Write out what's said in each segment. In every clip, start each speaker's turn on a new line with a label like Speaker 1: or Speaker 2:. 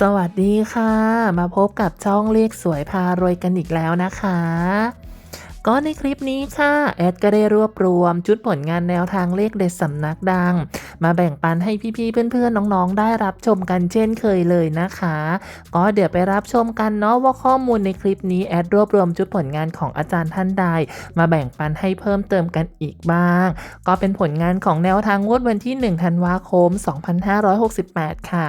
Speaker 1: สวัสดีค่ะ มาพบกับช่องเลขสวยพารวยกันอีกแล้วนะคะ ก็ในคลิปนี้ค่ะ แอดก็ได้รวบรวมชุดผลงานแนวทางเลขเด็ดสำนักดัง มาแบ่งปันให้พี่ๆเพื่อนๆน้องๆ ได้รับชมกันเช่นเคยเลยนะคะ ก็เดี๋ยวไปรับชมกันเนาะว่าข้อมูลในคลิปนี้แอดรวบรวมชุดผลงานของอาจารย์ท่านใด มาแบ่งปันให้เพิ่มเติมกันอีกบ้าง ก็เป็นผลงานของแนวทางงวดวันที่1ธันวาคม 2568 ค่ะ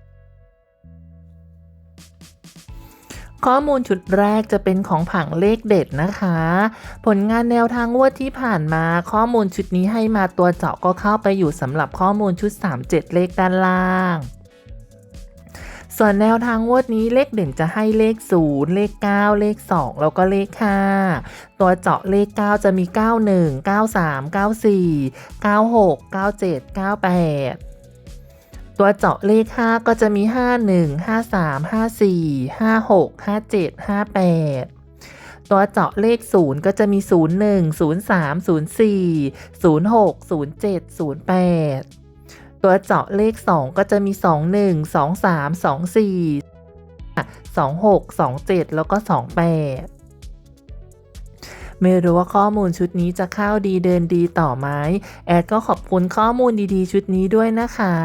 Speaker 1: ข้อมูลชุดแรกจะเป็นของผังเลขเด็ดนะคะ ผลงานแนวทางงวดที่ผ่านมา ข้อมูลชุดนี้ให้มาตัวเจาะก็เข้าไปอยู่สำหรับข้อมูลชุด 37 เลขด้านล่าง ส่วนแนวทางงวดนี้เลขเด่นจะให้เลข 0 เลข 9 เลข 2 แล้วก็เลข 5 ตัวเจาะเลข 9 จะมี 91 93 94 96 97 98 ตัวเจาะเลข 5 ก็จะมี 51 53 54 56 57 58 ตัวเจาะเลข 0 ก็จะมี 01 03 04 06 07 08 ตัวเจาะเลข 2 ก็จะมี 21 23 24 26 27 แล้วก็ 28ไม่รู้ว่าข้อมูลชุดนี้จะเข้าดีเดินดีต่อไหมแอดก็ขอบคุณข้อมูลดีๆ ชุดนี้ด้วยนะคะ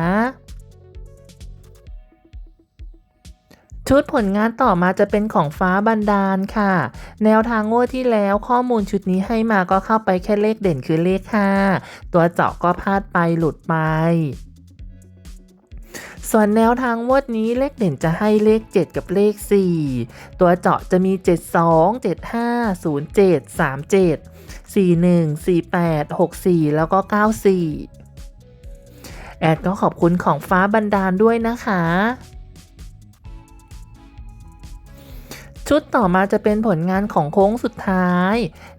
Speaker 1: ชุดผลงานต่อมาจะเป็นของฟ้าบันดาลค่ะ แนวทางงวดที่แล้วข้อมูลชุดนี้ให้มาก็เข้าไปแค่เลขเด่นคือเลข 5 ตัวเจาะก็พลาดไปหลุดไป ส่วนแนวทางงวดนี้เลขเด่นจะให้เลข 7 กับเลข 4 ตัวเจาะจะมี 72 75 07 37 41 48 64 แล้วก็ 94 แอดก็ขอบคุณของฟ้าบันดาลด้วยนะคะ ชุดต่อมาจะเป็นผลงานของโค้งสุดท้าย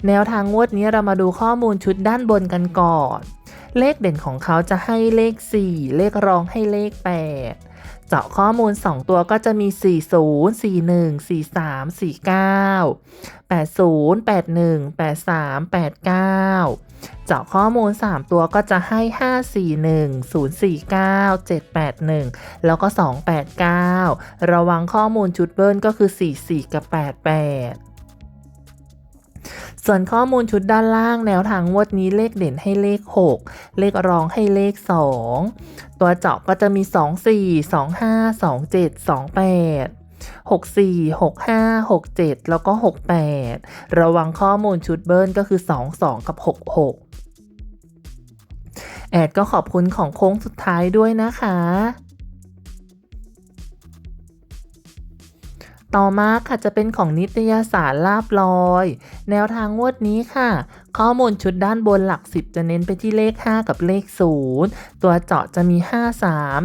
Speaker 1: แนวทางงวดนี้เรามาดูข้อมูลชุดด้านบนกันก่อน เลขเด่นของเขาจะให้เลข 4 เลขรองให้เลข 8 เจาะข้อมูล 2 ตัวก็จะมี 40 41 43 49 80 81 83 89 เจาะข้อมูล 3 ตัวก็จะให้ 541 049 781 แล้วก็ 289 ระวังข้อมูลชุดเบิ้ลก็คือ 44 กับ 88 ส่วนข้อมูลชุดด้านล่างแนวทางงวดนี้เลขเด่นให้เลข 6 เลขรองให้เลข 2 ตัวเจาะก็จะมี 24 25 27 28 64 65 67 แล้วก็ 68 ระวังข้อมูลชุดเบิ้ลก็คือ 22 กับ 66 แอดก็ขอบคุณของโค้งสุดท้ายด้วยนะคะ ต่อมาค่ะจะเป็นของนิตยสารลาบลอย แนวทางงวดนี้ค่ะ ข้อมูลชุดด้านบนหลัก 10 จะเน้นไปที่เลข 5 กับเลข 0 ตัวเจาะจะมี 53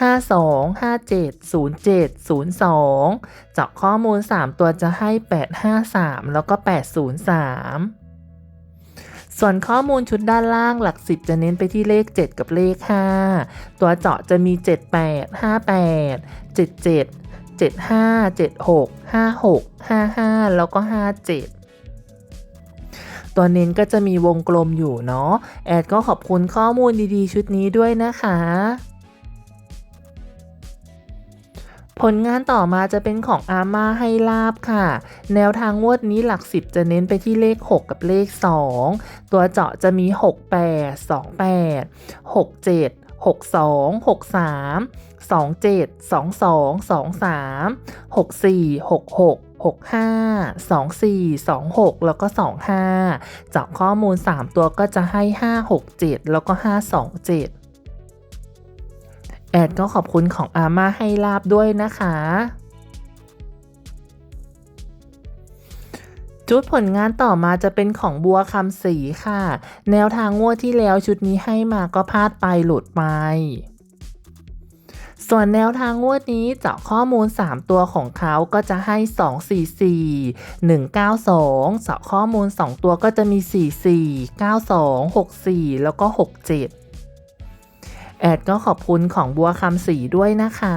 Speaker 1: 03 52 57 07 02 เจาะข้อมูล 3 ตัวจะให้ 853 แล้วก็ 803ส่วนข้อมูลชุดด้านล่างหลัก 10 จะเน้นไปที่เลข 7 กับเลข 5 ตัวเจาะจะมี 78 58 77 75 76 56 55 แล้วก็ 57 ตัวเน้นก็จะมีวงกลมอยู่เนาะ แอดก็ขอบคุณข้อมูลดีๆ ชุดนี้ด้วยนะคะ ผลงานต่อมาจะเป็นของอาม่าให้ลาบค่ะ แนวทางงวดนี้หลัก 10 จะเน้นไปที่เลข 6 กับเลข 2 ตัวเจาะจะมี 68 28 67 62 63 27 22 23 64 66 65 24 26 แล้วก็ 25เจาะข้อมูล 3 ตัวก็จะให้ 5 6 7 แล้วก็ 5 2 7 แอดก็ขอบคุณของอาม่าให้ลาบด้วยนะคะ ชุดผลงานต่อมาจะเป็นของบัวคำศรีค่ะ แนวทางงวดที่แล้วชุดนี้ให้มาก็พลาดไปหลุดไป ส่วนแนวทางงวดนี้เจาะข้อมูล 3 ตัวของเขาก็จะให้ 244 192เจาะข้อมูล 2 ตัวก็จะมี 44 92 64 แล้วก็ 67 แอดก็ขอบคุณของบัวคำสีด้วยนะคะ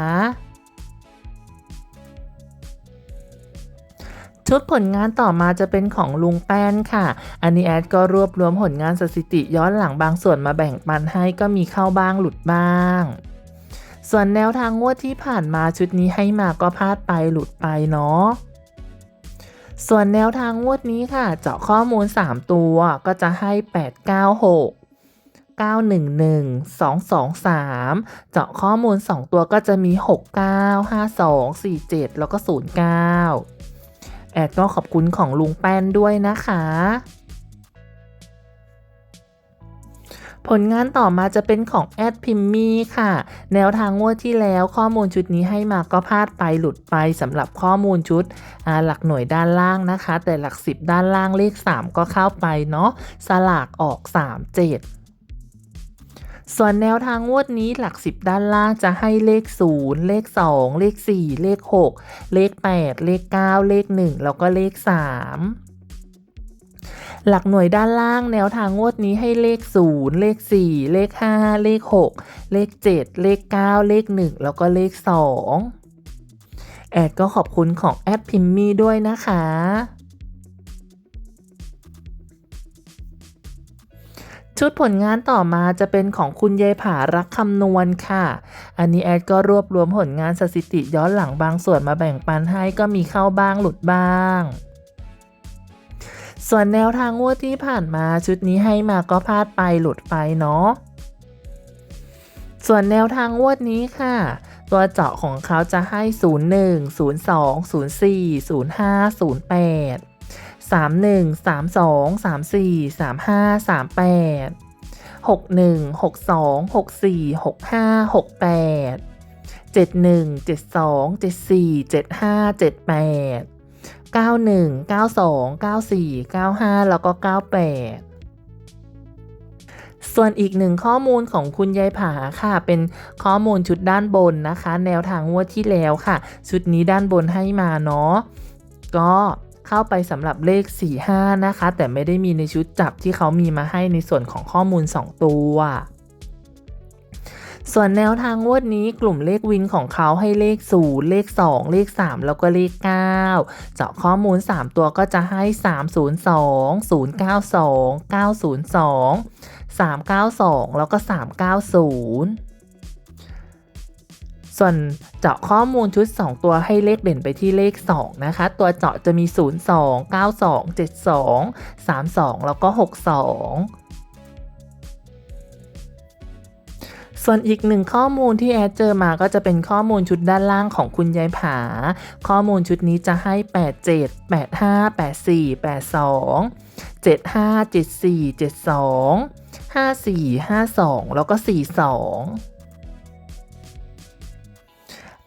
Speaker 1: ชุดผลงานต่อมาจะเป็นของลุงแป้นค่ะ อันนี้แอดก็รวบรวมผลงานสถิติย้อนหลังบางส่วนมาแบ่งปันให้ก็มีเข้าบ้างหลุดบ้าง ส่วนแนวทางงวดที่ผ่านมาชุดนี้ให้มาก็พลาดไปหลุดไปเนาะส่วนแนวทางงวดนี้ค่ะ เจาะข้อมูล 3 ตัวก็จะให้ 896 911 223 เจาะข้อมูล 2 ตัวก็จะมี 69 52 47 แล้วก็ 09 แอดก็ขอบคุณของลุงแป้นด้วยนะคะ ผลงานต่อมาจะเป็นของแอดพิมมี่ค่ะ แนวทางงวดที่แล้วข้อมูลชุดนี้ให้มาก็พลาดไปหลุดไปสำหรับข้อมูลชุดหลักหน่วยด้านล่างนะคะ แต่หลัก 10 ด้านล่างเลข 3 ก็เข้าไปเนาะสลากออก 3 7ส่วนแนวทางงวดนี้หลัก 10 ด้านล่างจะให้เลข 0 เลข 2 เลข 4 เลข 6 เลข 8 เลข 9 เลข 1 แล้วก็เลข 3 หลักหน่วยด้านล่างแนวทางงวดนี้ให้เลข 0 เลข 4 เลข 5 เลข 6 เลข 7 เลข 9 เลข 1 แล้วก็เลข 2 แอดก็ขอบคุณของแอดพิมมี่ด้วยนะคะชุดผลงานต่อมาจะเป็นของคุณยายผารักคำนวณค่ะ อันนี้แอดก็รวบรวมผลงานสถิติย้อนหลังบางส่วนมาแบ่งปันให้ก็มีเข้าบ้างหลุดบ้าง ส่วนแนวทางงวดที่ผ่านมาชุดนี้ให้มาก็พลาดไปหลุดไปเนาะ ส่วนแนวทางงวดนี้ค่ะ ตัวเจาะของเขาจะให้ 01 02 04 05 08 31 32 34 35 38 61 62 64 65 68 71 72 74 75 78 91 92 94 95 แล้วก็ 98ส่วนอีกหนึ่งข้อมูลของคุณยายผาค่ะ เป็นข้อมูลชุดด้านบนนะคะ แนวทางงวดที่แล้วค่ะ ชุดนี้ด้านบนให้มาเนาะก็เข้าไปสำหรับเลข 45 นะคะ แต่ไม่ได้มีในชุดจับที่เขามีมาให้ในส่วนของข้อมูล 2 ตัว ส่วนแนวทางงวดนี้กลุ่มเลขวินของเขาให้เลข 0 เลข 2 เลข 3 แล้วก็เลข 9 เจาะข้อมูล 3 ตัวก็จะให้ 302 092 902 392 แล้วก็ 390ส่วนเจาะข้อมูลชุด 2 ตัวให้เลขเด่นไปที่เลข 2 นะคะ ตัวเจาะจะมี 02 92 72 32 แล้วก็ 62 ส่วนอีกหนึ่งข้อมูลที่แอดเจอมาก็จะเป็นข้อมูลชุดด้านล่างของคุณยายผา ข้อมูลชุดนี้จะให้ 87 85 84 82 75 74 72 54 52 แล้วก็ 42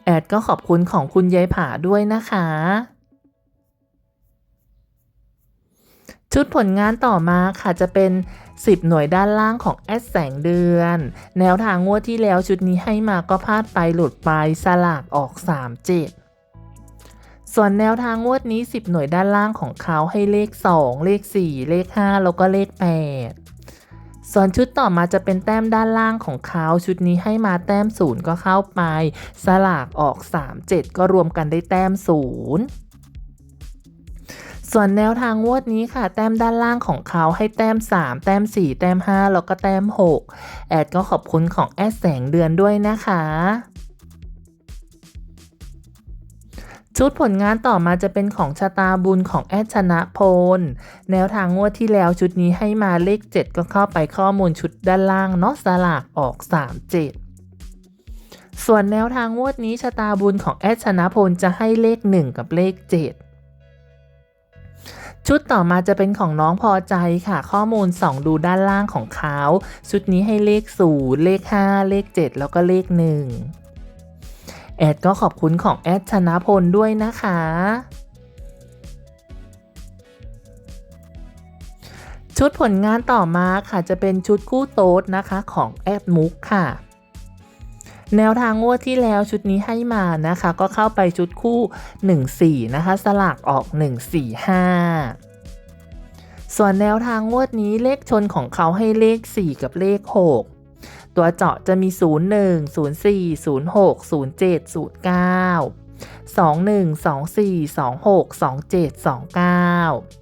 Speaker 1: แอดก็ขอบคุณของคุณยายผาด้วยนะคะ ชุดผลงานต่อมาค่ะจะเป็น 10 หน่วยด้านล่างของแอดแสงเดือน แนวทางงวดที่แล้วชุดนี้ให้มาก็พลาดไปหลุดไปสลากออก 37ส่วนแนวทางงวดนี้ 10 หน่วยด้านล่างของเขาให้เลข 2 เลข 4 เลข 5 แล้วก็เลข 8 ส่วนชุดต่อมาจะเป็นแต้มด้านล่างของเขาชุดนี้ให้มาแต้มศูนย์ก็เข้าไป สลากออก 3 7 ก็รวมกันได้แต้มศูนย์ ส่วนแนวทางงวดนี้ค่ะ แต้มด้านล่างของเขาให้แต้ม 3 แต้ม 4 แต้ม 5 แล้วก็แต้ม 6 แอดก็ขอบคุณของแอดแสงเดือนด้วยนะคะชุดผลงานต่อมาจะเป็นของชะตาบุญของแอดชนะพล แนวทางงวดที่แล้วชุดนี้ให้มาเลข 7 ก็เข้าไปข้อมูลชุดด้านล่างเนาะสลากออก 3 7 ส่วนแนวทางงวดนี้ชะตาบุญของแอดชนะพลจะให้เลข 1 กับเลข 7 ชุดต่อมาจะเป็นของน้องพอใจค่ะ ข้อมูลส่องดูด้านล่างของเขาชุดนี้ให้เลข 0 เลข 5 เลข 7 แล้วก็เลข 1 แอดก็ขอบคุณของแอดชนะพลด้วยนะคะชุดผลงานต่อมาค่ะจะเป็นชุดคู่โต๊ดนะคะของแอดมุกค่ะ แนวทางงวดที่แล้วชุดนี้ให้มานะคะ ก็เข้าไปชุดคู่ 14 นะคะ สลากออก 145ส่วนแนวทางงวดนี้เลขชนของเขาให้เลข 4 กับเลข 6 ตัวเจาะจะมี 01 04 06 07 09 21 24 26 27 29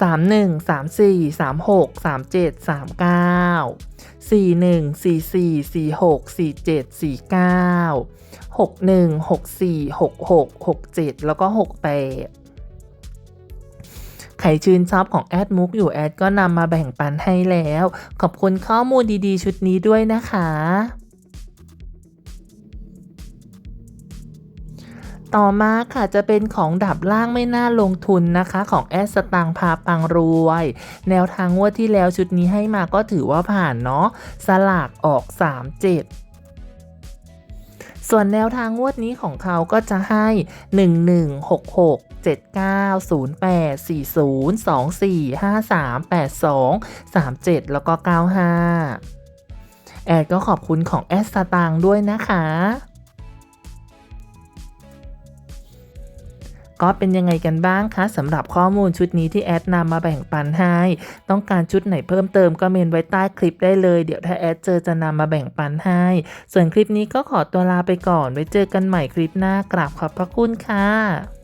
Speaker 1: 31 34 36 37 39 41 44 46 47 49 61 64 66 67 แล้วก็ 68 ใครชื่นชอบของแอดมุกอยู่แอดก็นำมาแบ่งปันให้แล้ว ขอบคุณข้อมูลดีๆ ชุดนี้ด้วยนะคะ ต่อมาค่ะจะเป็นของดับล่างไม่น่าลงทุนนะคะของแอดสตังพาปังรวย แนวทางงวดที่แล้วชุดนี้ให้มาก็ถือว่าผ่านเนาะสลากออก 37ส่วนแนวทางงวดนี้ของเขาก็จะให้ 1166 7908 40 24 53 82 37 แล้วก็ 95 แอดก็ขอบคุณของแอดสตางด้วยนะคะ ก็เป็นยังไงกันบ้างคะสำหรับข้อมูลชุดนี้ที่แอดนำมาแบ่งปันให้ ต้องการชุดไหนเพิ่มเติมก็เมนไว้ใต้คลิปได้เลย เดี๋ยวถ้าแอดเจอจะนำมาแบ่งปันให้ ส่วนคลิปนี้ก็ขอตัวลาไปก่อนไว้เจอกันใหม่คลิปหน้ากราบขอบพระคุณค่ะ